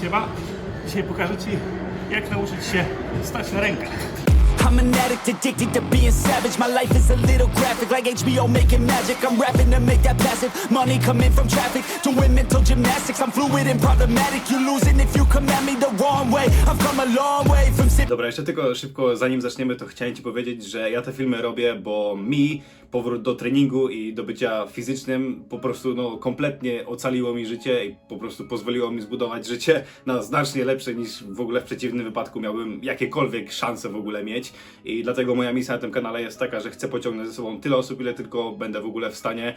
Siema, dzisiaj pokażę Ci jak nauczyć się stać na rękach. I'm an addict addicted to being savage. My life is a little graphic, like HBO making magic. I'm rapping to make that passive money from traffic. Doing mental gymnastics, I'm fluid and problematic. Losing if you come at me the wrong way. I've come a long way from. Dobra, jeszcze tylko szybko, zanim zaczniemy, to chciałem Ci powiedzieć, że ja te filmy robię, bo mi powrót do treningu i do bycia fizycznym po prostu no, kompletnie ocaliło mi życie i po prostu pozwoliło mi zbudować życie na znacznie lepsze niż w ogóle w przeciwnym wypadku miałbym jakiekolwiek szanse w ogóle mieć. I dlatego moja misja na tym kanale jest taka, że chcę pociągnąć ze sobą tyle osób, ile tylko będę w ogóle w stanie,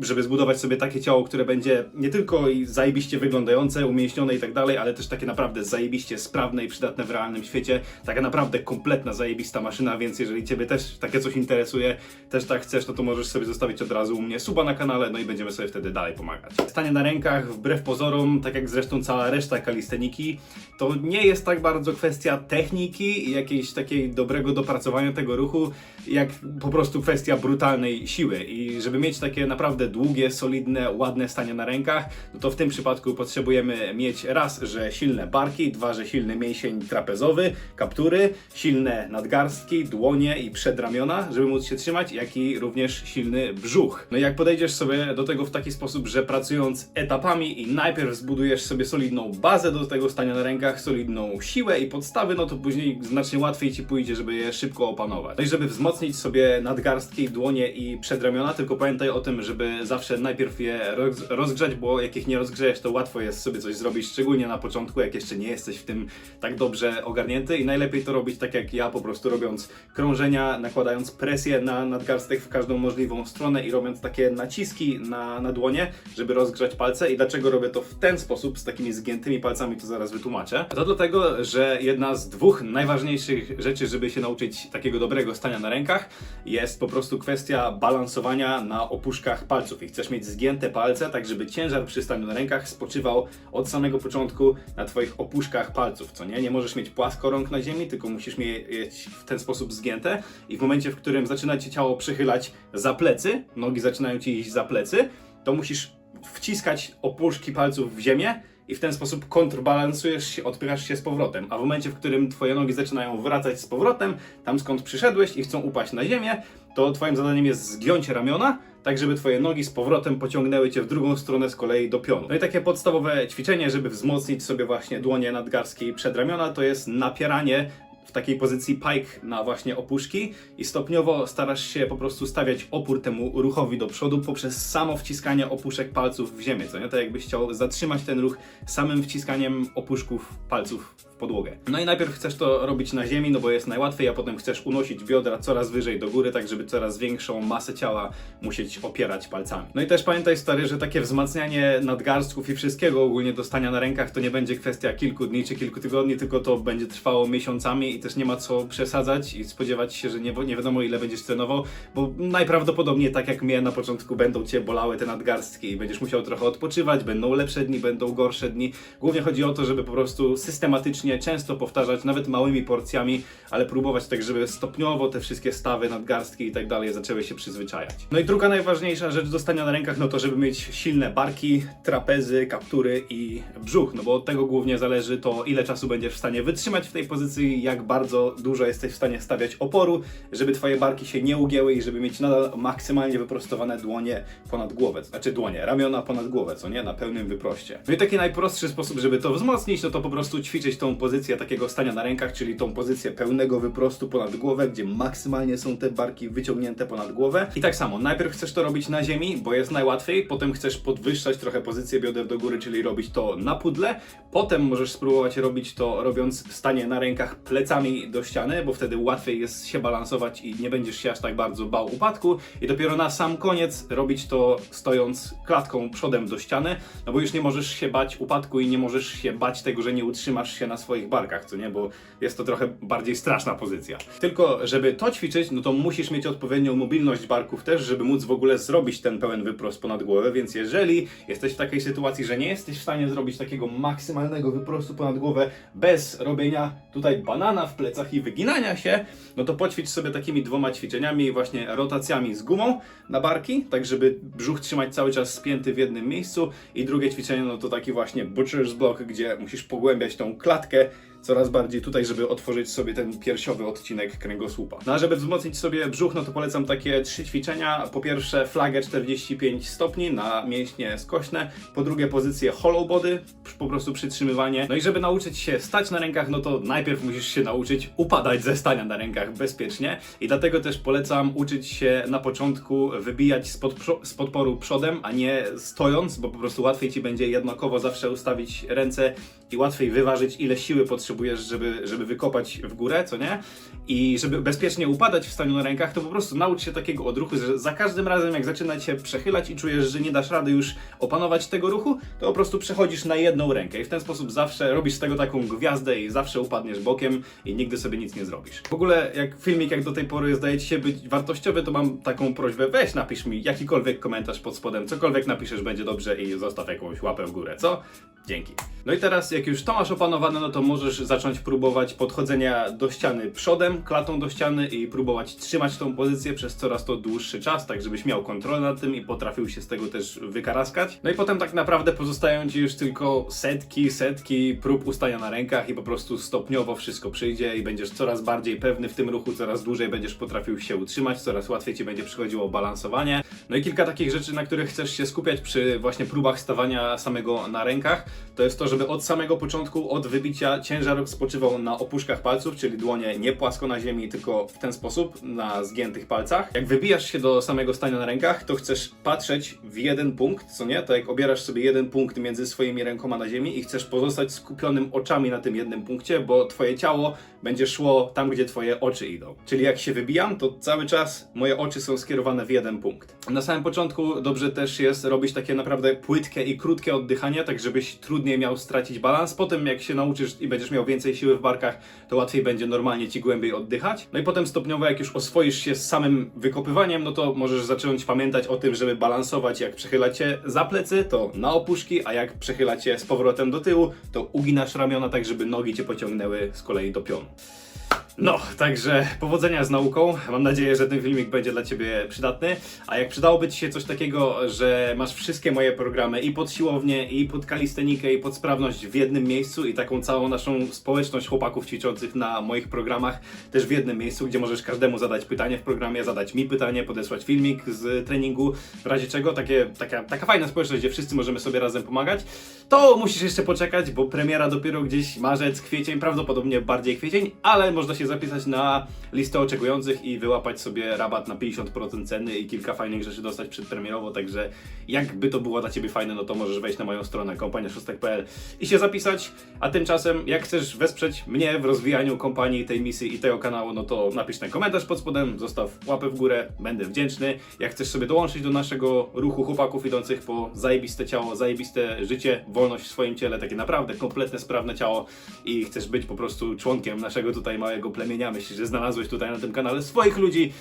żeby zbudować sobie takie ciało, które będzie nie tylko zajebiście wyglądające, umięśnione i tak dalej, ale też takie naprawdę zajebiście sprawne i przydatne w realnym świecie. Taka naprawdę kompletna, zajebista maszyna, więc jeżeli Ciebie też takie coś interesuje, też tak chcesz, no to możesz sobie zostawić od razu u mnie suba na kanale, no i będziemy sobie wtedy dalej pomagać. Stanie na rękach, wbrew pozorom, tak jak zresztą cała reszta kalisteniki, to nie jest tak bardzo kwestia techniki i jakiejś takiej dobrego dopracowania tego ruchu, jak po prostu kwestia brutalnej siły. I żeby mieć takie naprawdę długie, solidne, ładne stanie na rękach, no to w tym przypadku potrzebujemy mieć raz, że silne barki, dwa, że silny mięsień trapezowy, kaptury, silne nadgarstki, dłonie i przedramiona, żeby móc się trzymać, jak i również silny brzuch. No i jak podejdziesz sobie do tego w taki sposób, że pracując etapami i najpierw zbudujesz sobie solidną bazę do tego stania na rękach, solidną siłę i podstawy, no to później znacznie łatwiej ci pójdzie, żeby je szybko opanować. No i żeby wzmocnić sobie nadgarstki, dłonie i przedramiona, tylko pamiętaj o tym, żeby zawsze najpierw je roz rozgrzać, bo jak ich nie rozgrzejesz, to łatwo jest sobie coś zrobić, szczególnie na początku, jak jeszcze nie jesteś w tym tak dobrze ogarnięty i najlepiej to robić tak jak ja, po prostu robiąc krążenia, nakładając presję na nadgarstek w każdą możliwą stronę i robiąc takie naciski na, na dłonie, żeby rozgrzać palce. I dlaczego robię to w ten sposób, z takimi zgiętymi palcami, to zaraz wytłumaczę. To dlatego, że jedna z dwóch najważniejszych rzeczy, żeby się nauczyć takiego dobrego stania na rękach, jest po prostu kwestia balansowania na opuszkach palców. I chcesz mieć zgięte palce, tak żeby ciężar przy staniu na rękach spoczywał od samego początku na twoich opuszkach palców, co nie? Nie możesz mieć płasko rąk na ziemi, tylko musisz mieć w ten sposób zgięte i w momencie, w którym zaczyna ci ciało przechylać za plecy, nogi zaczynają ci iść za plecy, to musisz wciskać opuszki palców w ziemię i w ten sposób kontrbalansujesz się, odpychasz się z powrotem. A w momencie, w którym twoje nogi zaczynają wracać z powrotem, tam skąd przyszedłeś i chcą upaść na ziemię, to twoim zadaniem jest zgiąć ramiona, tak żeby twoje nogi z powrotem pociągnęły cię w drugą stronę z kolei do pionu. No i takie podstawowe ćwiczenie, żeby wzmocnić sobie właśnie dłonie nadgarskie i przedramiona, to jest napieranie w takiej pozycji pike na właśnie opuszki i stopniowo starasz się po prostu stawiać opór temu ruchowi do przodu poprzez samo wciskanie opuszek palców w ziemię, co nie? To jakbyś chciał zatrzymać ten ruch samym wciskaniem opuszków palców w podłogę. No i najpierw chcesz to robić na ziemi, no bo jest najłatwiej, a potem chcesz unosić biodra coraz wyżej do góry, tak żeby coraz większą masę ciała musieć opierać palcami. No i też pamiętaj stary, że takie wzmacnianie nadgarstków i wszystkiego ogólnie dostania na rękach to nie będzie kwestia kilku dni czy kilku tygodni, tylko to będzie trwało miesiącami i też nie ma co przesadzać i spodziewać się, że nie, nie wiadomo ile będziesz trenował, bo najprawdopodobniej tak jak mnie na początku będą cię bolały te nadgarstki i będziesz musiał trochę odpoczywać, będą lepsze dni, będą gorsze dni. Głównie chodzi o to, żeby po prostu systematycznie, często powtarzać, nawet małymi porcjami, ale próbować tak, żeby stopniowo te wszystkie stawy, nadgarstki i tak dalej zaczęły się przyzwyczajać. No i druga najważniejsza rzecz do stania na rękach, no to żeby mieć silne barki, trapezy, kaptury i brzuch, no bo od tego głównie zależy to, ile czasu będziesz w stanie wytrzymać w tej pozycji, jak bardzo dużo jesteś w stanie stawiać oporu, żeby twoje barki się nie ugięły i żeby mieć nadal maksymalnie wyprostowane dłonie ponad głowę, znaczy dłonie, ramiona ponad głowę, co nie, na pełnym wyproście. No i taki najprostszy sposób, żeby to wzmocnić, no to po prostu ćwiczyć tą pozycję takiego stania na rękach, czyli tą pozycję pełnego wyprostu ponad głowę, gdzie maksymalnie są te barki wyciągnięte ponad głowę. I tak samo, najpierw chcesz to robić na ziemi, bo jest najłatwiej, potem chcesz podwyższać trochę pozycję bioder do góry, czyli robić to na pudle, potem możesz spróbować robić to robiąc stanie na rękach plecami do ściany, bo wtedy łatwiej jest się balansować i nie będziesz się aż tak bardzo bał upadku. I dopiero na sam koniec robić to stojąc klatką przodem do ściany, no bo już nie możesz się bać upadku i nie możesz się bać tego, że nie utrzymasz się na swoich barkach, co nie, bo jest to trochę bardziej straszna pozycja. Tylko, żeby to ćwiczyć, no to musisz mieć odpowiednią mobilność barków też, żeby móc w ogóle zrobić ten pełen wyprost ponad głowę, więc jeżeli jesteś w takiej sytuacji, że nie jesteś w stanie zrobić takiego maksymalnego wyprostu ponad głowę bez robienia tutaj banana w plecach i wyginania się, no to poćwicz sobie takimi dwoma ćwiczeniami, właśnie rotacjami z gumą na barki, tak żeby brzuch trzymać cały czas spięty w jednym miejscu. I drugie ćwiczenie, no to taki właśnie butcher's block, gdzie musisz pogłębiać tą klatkę coraz bardziej tutaj, żeby otworzyć sobie ten piersiowy odcinek kręgosłupa. No a żeby wzmocnić sobie brzuch, no to polecam takie trzy ćwiczenia. Po pierwsze flagę 45 stopni na mięśnie skośne, po drugie pozycję hollow body, po prostu przytrzymywanie. No i żeby nauczyć się stać na rękach, no to najpierw musisz się nauczyć upadać ze stania na rękach bezpiecznie i dlatego też polecam uczyć się na początku wybijać podpro- z podporu przodem, a nie stojąc, bo po prostu łatwiej ci będzie jednakowo zawsze ustawić ręce i łatwiej wyważyć, ile siły potrzebujesz, żeby, żeby wykopać w górę, co nie? I żeby bezpiecznie upadać w staniu na rękach, to po prostu naucz się takiego odruchu, że za każdym razem, jak zaczyna cię przechylać i czujesz, że nie dasz rady już opanować tego ruchu, to po prostu przechodzisz na jedną rękę i w ten sposób zawsze robisz z tego taką gwiazdę i zawsze upadniesz bokiem i nigdy sobie nic nie zrobisz. W ogóle, jak filmik jak do tej pory zdaje ci się być wartościowy, to mam taką prośbę, weź napisz mi jakikolwiek komentarz pod spodem, cokolwiek napiszesz będzie dobrze i zostaw jakąś łapę w górę, co? Dzięki. No i teraz, jak już to masz opanowane, no to możesz zacząć próbować podchodzenia do ściany przodem, klatą do ściany i próbować trzymać tą pozycję przez coraz to dłuższy czas, tak żebyś miał kontrolę nad tym i potrafił się z tego też wykaraskać. No i potem tak naprawdę pozostają ci już tylko setki, setki prób ustania na rękach i po prostu stopniowo wszystko przyjdzie i będziesz coraz bardziej pewny w tym ruchu, coraz dłużej będziesz potrafił się utrzymać, coraz łatwiej ci będzie przychodziło balansowanie. No i kilka takich rzeczy, na których chcesz się skupiać przy właśnie próbach stawania samego na rękach, to jest to, żeby od samego początku, od wybicia spoczywał na opuszkach palców, czyli dłonie nie płasko na ziemi, tylko w ten sposób, na zgiętych palcach. Jak wybijasz się do samego stania na rękach, to chcesz patrzeć w jeden punkt, co nie? To jak obierasz sobie jeden punkt między swoimi rękoma na ziemi i chcesz pozostać skupionym oczami na tym jednym punkcie, bo twoje ciało będzie szło tam, gdzie twoje oczy idą. Czyli jak się wybijam, to cały czas moje oczy są skierowane w jeden punkt. Na samym początku dobrze też jest robić takie naprawdę płytkie i krótkie oddychanie, tak żebyś trudniej miał stracić balans. Potem jak się nauczysz i będziesz miał więcej siły w barkach, to łatwiej będzie normalnie ci głębiej oddychać. No i potem stopniowo jak już oswoisz się z samym wykopywaniem, no to możesz zacząć pamiętać o tym, żeby balansować jak przechylać się za plecy, to na opuszki, a jak przechylać się z powrotem do tyłu, to uginasz ramiona tak, żeby nogi cię pociągnęły z kolei do pionu. No, także powodzenia z nauką. Mam nadzieję, że ten filmik będzie dla Ciebie przydatny. A jak przydałoby Ci się coś takiego, że masz wszystkie moje programy i pod siłownię, i pod kalistenikę, i pod sprawność w jednym miejscu i taką całą naszą społeczność chłopaków ćwiczących na moich programach też w jednym miejscu, gdzie możesz każdemu zadać pytanie w programie, zadać mi pytanie, podesłać filmik z treningu, w razie czego takie, taka, taka fajna społeczność, gdzie wszyscy możemy sobie razem pomagać, to musisz jeszcze poczekać, bo premiera dopiero gdzieś marzec, kwiecień, prawdopodobnie bardziej kwiecień, ale można się zapisać na listę oczekujących i wyłapać sobie rabat na 50% ceny i kilka fajnych rzeczy dostać przedpremierowo, także jakby to było dla Ciebie fajne, no to możesz wejść na moją stronę kompaniaszostek.pl i się zapisać, a tymczasem jak chcesz wesprzeć mnie w rozwijaniu kompanii, tej misji i tego kanału, no to napisz ten komentarz pod spodem, zostaw łapę w górę, będę wdzięczny. Jak chcesz sobie dołączyć do naszego ruchu chłopaków idących po zajebiste ciało, zajebiste życie, wolność w swoim ciele, takie naprawdę kompletne, sprawne ciało i chcesz być po prostu członkiem naszego tutaj małego plemienia, myślisz, że znalazłeś tutaj na tym kanale swoich ludzi,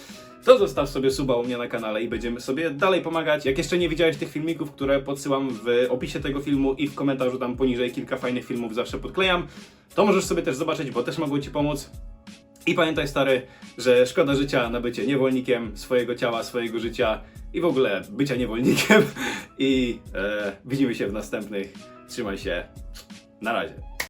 to zostaw sobie suba u mnie na kanale i będziemy sobie dalej pomagać. Jak jeszcze nie widziałeś tych filmików, które podsyłam w opisie tego filmu i w komentarzu tam poniżej kilka fajnych filmów zawsze podklejam, to możesz sobie też zobaczyć, bo też mogą Ci pomóc. I pamiętaj stary, że szkoda życia na bycie niewolnikiem swojego ciała, swojego życia i w ogóle bycia niewolnikiem. I e, widzimy się w następnych. Trzymaj się. Na razie.